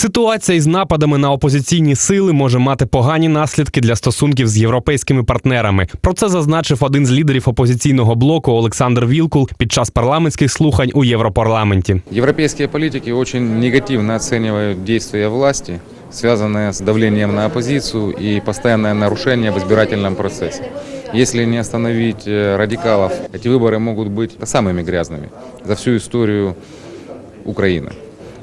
Ситуація із нападами на опозиційні сили може мати погані наслідки для стосунків з європейськими партнерами. Про це зазначив один з лідерів опозиційного блоку Олександр Вілкул під час парламентських слухань у Європарламенті. Европейские политики очень негативно оценивают действия власти, связанные с давлением на оппозицию и постоянное нарушение в избирательном процессе. Если не остановить э, радикалов, эти выборы могут быть самыми грязными за всю историю Украины.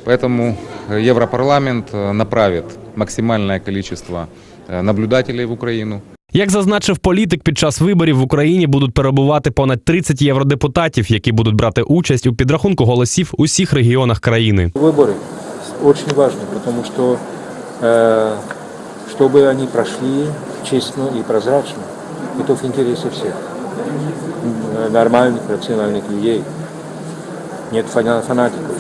Поэтому э, Европарламент э, направит максимальное количество э, наблюдателей в Украину, Як зазначив політик, під час виборів в Україні будуть перебувати понад 30 євродепутатів, які будуть брати участь у підрахунку голосів у всіх регіонах країни. Выборы очень важны, потому что э, чтобы они прошли честно и прозрачно, это в интересе всех М, нормальных, рациональных людей, нет фана- фанатиков.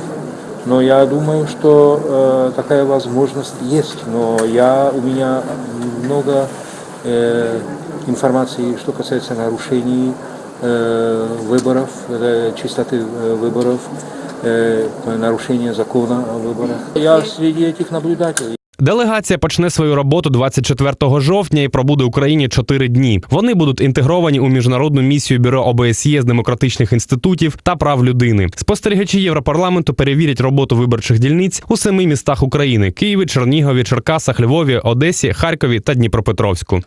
Но я думаю, что э, такая возможность есть, но я, у меня много э, информации, что касается нарушений э, выборов, э, чистоты э, выборов, э, нарушения закона о выборах. Я среди этих наблюдателей. Делегація почне свою роботу 24 жовтня і пробуде Україні 4 дні. Вони будуть інтегровані у міжнародну місію бюро ОБСЄ з демократичних інститутів та прав людини. Спостерігачі Європарламенту перевірять роботу виборчих дільниць у семи містах України: Києві, Чернігові, Черкасах, Львові, Одесі, Харкові та Дніпропетровську.